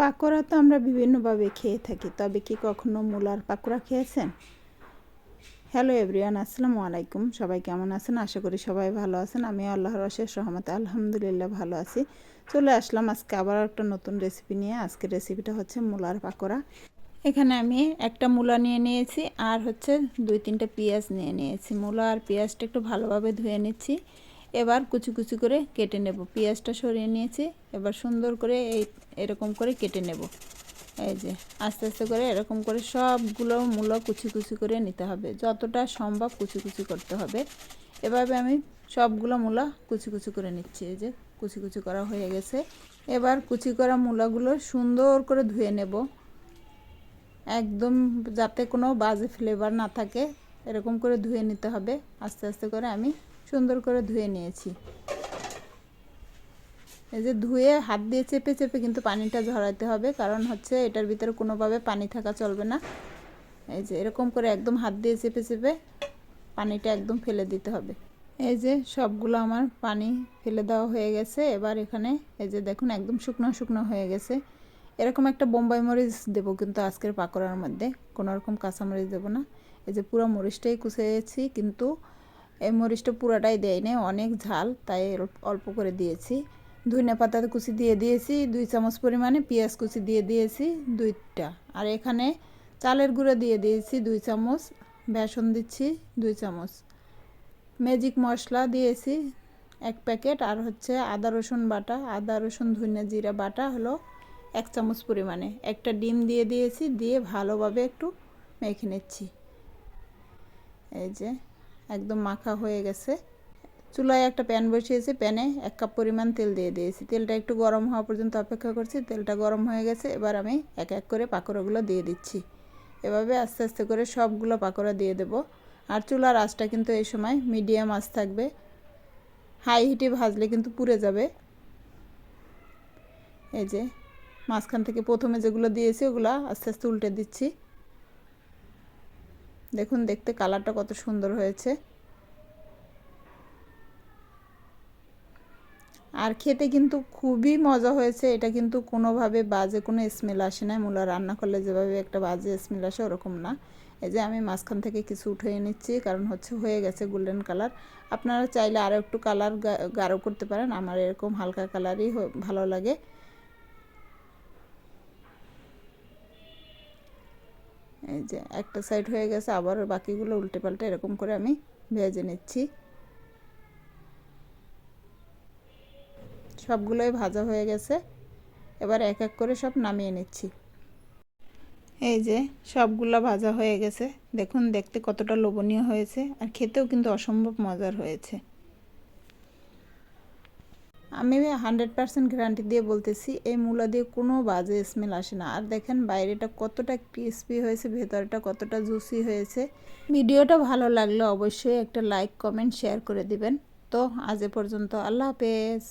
পাকোড়া তো আমরা বিভিন্নভাবে খেয়ে থাকি, তবে কি কখনো মূলার পাকোড়া খেয়েছেন? হ্যালো এভরিওয়ান আসসালামু আলাইকুম। সবাই কেমন আছেন? আশা করি সবাই ভালো আছেন। আমি আল্লাহর অশেষ রহমতে আলহামদুলিল্লাহ ভালো আছি। চলে আসলাম আজকে আবার একটা নতুন রেসিপি নিয়ে। আজকের রেসিপিটা হচ্ছে মূলার পাকোড়া। এখানে আমি একটা মূলা নিয়ে নিয়েছি আর হচ্ছে দুই তিনটা পেঁয়াজ নিয়ে নিয়েছি। মূলা আর পেঁয়াজটা একটু ভালোভাবে ধুয়ে নিচ্ছি। এবার কুচি কুচি করে কেটে নেব। পেঁয়াজটা সরিয়ে নিয়েছি। এবার সুন্দর করে এই এরকম করে কেটে নেব। এই যে, আস্তে আস্তে করে এরকম করে সবগুলো মূলো কুচি কুচি করে নিতে হবে। যতটা সম্ভব কুচি কুচি করতে হবে। এভাবে আমি সবগুলো মূলা কুচি কুচি করে নিচ্ছি। এই যে, কুচি কুচি করা হয়ে গেছে। এবার কুচি করা মূলাগুলো সুন্দর করে ধুয়ে নেব। একদম যাতে কোনো বাজে ফ্লেভার না থাকে, এরকম করে ধুয়ে নিতে হবে। আস্তে আস্তে করে আমি সুন্দর করে ধুয়ে নিয়েছি। এই যে ধুয়ে হাত দিয়ে চেপে চেপে কিন্তু পানিটা ঝরাইতে হবে, কারণ হচ্ছে এটার ভিতরে কোনোভাবে পানি থাকা চলবে না। এই যে এরকম করে একদম হাত দিয়ে চেপে চেপে পানিটা একদম ফেলে দিতে হবে। এই যে সবগুলো আমার পানি ফেলে দেওয়া হয়ে গেছে। এবার এখানে এই যে দেখুন একদম শুকনো শুকনো হয়ে গেছে। এরকম একটা বোম্বাই মরিচ দেবো কিন্তু আজকের পাকোড়ার মধ্যে। কোনো রকম দেবো না। এই যে পুরো মরিচটাই কুচিয়েছি, কিন্তু এই মরিচটা পুরাটাই দেয় দেয়নি, অনেক ঝাল, তাই অল্প করে দিয়েছি। ধনিয়া পাতা কুচি দিয়ে দিয়েছি, দুই চামচ পরিমাণে পেঁয়াজ কুচি দিয়ে দিয়েছি, দুইটা। আর এখানে চালের গুঁড়ো দিয়ে দিয়েছি, দুই চামচ। বেসন দিচ্ছি, দুই চামচ। ম্যাজিক মশলা দিয়েছি, এক প্যাকেট। আর হচ্ছে আদা, রসুন বাটা। আদা, রসুন, ধনিয়া জিরা বাটা হলো এক চামচ পরিমাণে। একটা ডিম দিয়ে দিয়েছি, দিয়ে ভালোভাবে একটু মেখে নিচ্ছি। এই যে একদম মাখা হয়ে গেছে। চুলায় একটা প্যান বসিয়েছি, প্যানে এক কাপ পরিমাণ তেল দিয়ে দিয়েছি। তেলটা একটু গরম হওয়া পর্যন্ত অপেক্ষা করছি, তেলটা গরম হয়ে গেছে। এবার আমি এক এক করে পাকোড়াগুলো দিয়ে দিচ্ছি। এভাবে আস্তে আস্তে করে সবগুলো পাকোড়া দিয়ে দেব। আর চুলার আঁচটা কিন্তু এই সময় মিডিয়াম আঁচ থাকবে। হাই হিটে ভাজলে কিন্তু পুড়ে যাবে। এই যে, মাঝখান থেকে প্রথমে যেগুলো দিয়েছি, ওগুলো আস্তে আস্তে উল্টে দিচ্ছি। দেখুন, দেখতে কালারটা কত সুন্দর হয়েছে। আর খেতে কিন্তু খুবই মজা হয়েছে। এটা কিন্তু কোনোভাবে বাজে কোনো স্মেল আসে না। মূলা রান্না করলে যেভাবে একটা বাজে স্মেল আসে ওরকম না। এই যে আমি মাঝখান থেকে কিছু উঠিয়ে নিচ্ছি, কারণ হচ্ছে হয়ে গেছে গোল্ডেন কালার আপনারা চাইলে আরও একটু কালার গাঢ় করতে পারেন। আমার এরকম হালকা কালারই ভালো লাগে। এই যে একটা সাইড হয়ে গেছে, আবার বাকিগুলো উল্টে পাল্টে এরকম করে আমি ভেজে নিচ্ছি। সবগুলোই ভাজা হয়ে গেছে। এবার এক এক করে সব নামিয়ে নিচ্ছি। এই যে সবগুলো ভাজা হয়ে গেছে। দেখুন, দেখতে কতটা লোভনীয় হয়েছে। আর খেতেও কিন্তু অসম্ভব মজার হয়েছে। আমি হান্ড্রেড পার্সেন্ট গ্যারান্টি দিয়ে বলতেছি, এই মূলা দিয়ে কোনো বাজে স্মেল আসে না। আর দেখেন বাইরেটা কতটা ক্রিসপি হয়েছে, ভেতরটা কতটা জুসি হয়েছে। ভিডিওটা ভালো লাগলে অবশ্যই একটা লাইক কমেন্ট শেয়ার করে দিবেন। তো আজ এ পর্যন্ত আল্লাহ হাফেজ।